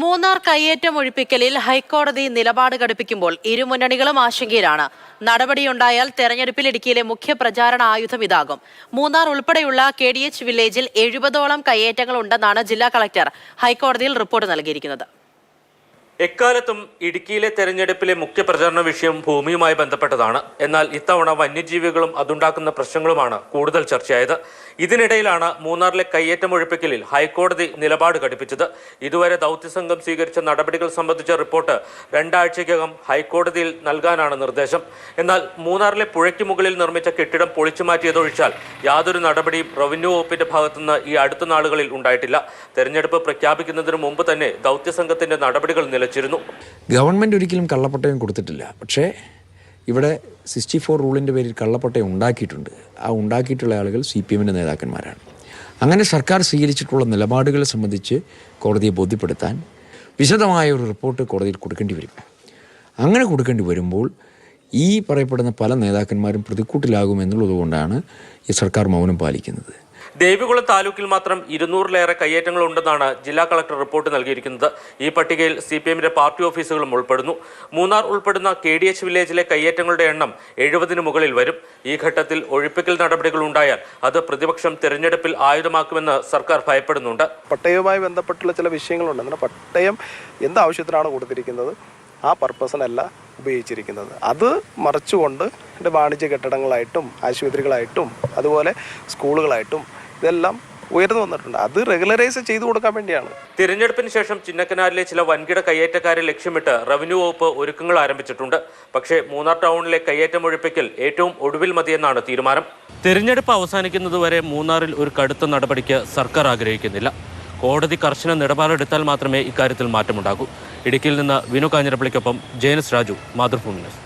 മൂന്നാർ കയ്യേറ്റം ഒഴിപ്പിക്കലിൽ ഹൈക്കോടതി നിലപാട് ഘടിപ്പിക്കുമ്പോൾ ഇരുമുന്നണികളും ആശങ്കയിലാണ്. നടപടിയുണ്ടായാൽ തെരഞ്ഞെടുപ്പിൽ ഇടുക്കിയിലെ മുഖ്യ പ്രചാരണ ആയുധം ഇതാകും. മൂന്നാർ ഉൾപ്പെടെയുള്ള കെ ഡി എച്ച് വില്ലേജിൽ എഴുപതോളം കയ്യേറ്റങ്ങൾ ഉണ്ടെന്നാണ് ജില്ലാ കളക്ടർ ഹൈക്കോടതിയിൽ റിപ്പോർട്ട് നൽകിയിരിക്കുന്നത്. എക്കാലത്തും ഇടുക്കിയിലെ തെരഞ്ഞെടുപ്പിലെ മുഖ്യ പ്രചാരണ വിഷയം ഭൂമിയുമായി ബന്ധപ്പെട്ടതാണ്. എന്നാൽ ഇത്തവണ വന്യജീവികളും അതുണ്ടാക്കുന്ന പ്രശ്നങ്ങളുമാണ് കൂടുതൽ ചർച്ചയായത്. ഇതിനിടയിലാണ് മൂന്നാറിലെ കയ്യേറ്റം ഒഴിപ്പിക്കലിൽ ഹൈക്കോടതി നിലപാട് ഘടിപ്പിച്ചത്. ഇതുവരെ ദൗത്യസംഘം സ്വീകരിച്ച നടപടികൾ സംബന്ധിച്ച റിപ്പോർട്ട് രണ്ടാഴ്ചയ്ക്കകം ഹൈക്കോടതിയിൽ നൽകാനാണ് നിർദ്ദേശം. എന്നാൽ മൂന്നാറിലെ പുഴയ്ക്ക് മുകളിൽ നിർമ്മിച്ച കെട്ടിടം പൊളിച്ചു മാറ്റിയതൊഴിച്ചാൽ യാതൊരു നടപടിയും റവന്യൂ വകുപ്പിന്റെ ഭാഗത്തുനിന്ന് ഈ അടുത്ത നാളുകളിൽ ഉണ്ടായിട്ടില്ല. തെരഞ്ഞെടുപ്പ് പ്രഖ്യാപിക്കുന്നതിന് മുമ്പ് തന്നെ ദൗത്യസംഘത്തിന്റെ നടപടികൾ നിലച്ചിരുന്നു ഗവൺമെന്റ് ഒരിക്കലും കള്ളപ്പട്ടയം കൊടുത്തിട്ടില്ല. പക്ഷേ ഇവിടെ സിക്സ്റ്റി ഫോർ റൂളിന്റെ പേരിൽ കള്ളപ്പട്ടയം ഉണ്ടാക്കിയിട്ടുണ്ട്. ആ ഉണ്ടാക്കിയിട്ടുള്ള ആളുകൾ സി പി എമ്മിന്റെ നേതാക്കന്മാരാണ്. അങ്ങനെ സർക്കാർ സ്വീകരിച്ചിട്ടുള്ള നിലപാടുകളെ സംബന്ധിച്ച് കോടതിയെ ബോധ്യപ്പെടുത്താൻ വിശദമായ ഒരു റിപ്പോർട്ട് കോടതിയിൽ കൊടുക്കേണ്ടി വരും. അങ്ങനെ കൊടുക്കേണ്ടി വരുമ്പോൾ ഈ പറയപ്പെടുന്ന പല നേതാക്കന്മാരും പ്രതിക്കൂട്ടിലാകുമെന്നുള്ളതുകൊണ്ടാണ് ഈ സർക്കാർ മൗനം പാലിക്കുന്നത്. ദേവികുളം താലൂക്കിൽ മാത്രം ഇരുന്നൂറിലേറെ കയ്യേറ്റങ്ങൾ ഉണ്ടെന്നാണ് ജില്ലാ കളക്ടർ റിപ്പോർട്ട് നൽകിയിരിക്കുന്നത്. ഈ പട്ടികയിൽ സി പി എമ്മിന്റെ പാർട്ടി ഓഫീസുകളും ഉൾപ്പെടുന്നു. മൂന്നാർ ഉൾപ്പെടുന്ന കെ ഡി എച്ച് വില്ലേജിലെ കയ്യേറ്റങ്ങളുടെ എണ്ണം എഴുപതിന് മുകളിൽ വരും. ഈ ഘട്ടത്തിൽ ഒഴിപ്പിക്കൽ നടപടികൾ ഉണ്ടായാൽ അത് പ്രതിപക്ഷം തെരഞ്ഞെടുപ്പിൽ ആയുധമാക്കുമെന്ന് സർക്കാർ ഭയപ്പെടുന്നുണ്ട്. പട്ടയവുമായി ബന്ധപ്പെട്ടുള്ള ചില വിഷയങ്ങളുണ്ട്. അങ്ങനെ പട്ടയം എന്ത് ആവശ്യത്തിനാണ് കൊടുത്തിരിക്കുന്നത്? ആ പർപ്പസിനല്ല ഉപയോഗിച്ചിരിക്കുന്നത്. അത് മറച്ചുകൊണ്ട് വാണിജ്യ കെട്ടിടങ്ങളായിട്ടും ആശുപത്രികളായിട്ടും അതുപോലെ സ്കൂളുകളായിട്ടും ഇതെല്ലാം ഉയർന്നു വന്നിട്ടുണ്ട്. അത് റെഗുലറൈസ് ചെയ്തു കൊടുക്കാൻ വേണ്ടിയാണ്. തിരഞ്ഞെടുപ്പിന് ശേഷം ചിന്നക്കനാലിലെ ചില വൻകിട കയ്യേറ്റക്കാരെ ലക്ഷ്യമിട്ട് റവന്യൂ വകുപ്പ് ഒരുക്കങ്ങൾ ആരംഭിച്ചിട്ടുണ്ട്. പക്ഷേ മൂന്നാർ ടൗണിലെ കയ്യേറ്റം ഒഴിപ്പിക്കൽ ഏറ്റവും ഒടുവിൽ മതിയെന്നാണ് തീരുമാനം. തിരഞ്ഞെടുപ്പ് അവസാനിക്കുന്നതുവരെ മൂന്നാറിൽ ഒരു കടുത്ത നടപടിക്ക് സർക്കാർ ആഗ്രഹിക്കുന്നില്ല. കോടതി കർശന നിലപാടെടുത്താൽ മാത്രമേ ഇക്കാര്യത്തിൽ മാറ്റമുണ്ടാകൂ. ഇടുക്കിയിൽ നിന്ന് വിനു കാഞ്ഞിരപ്പള്ളിക്കൊപ്പം ജയനസ് രാജു മാതൃഭൂമി ന്യൂസ്.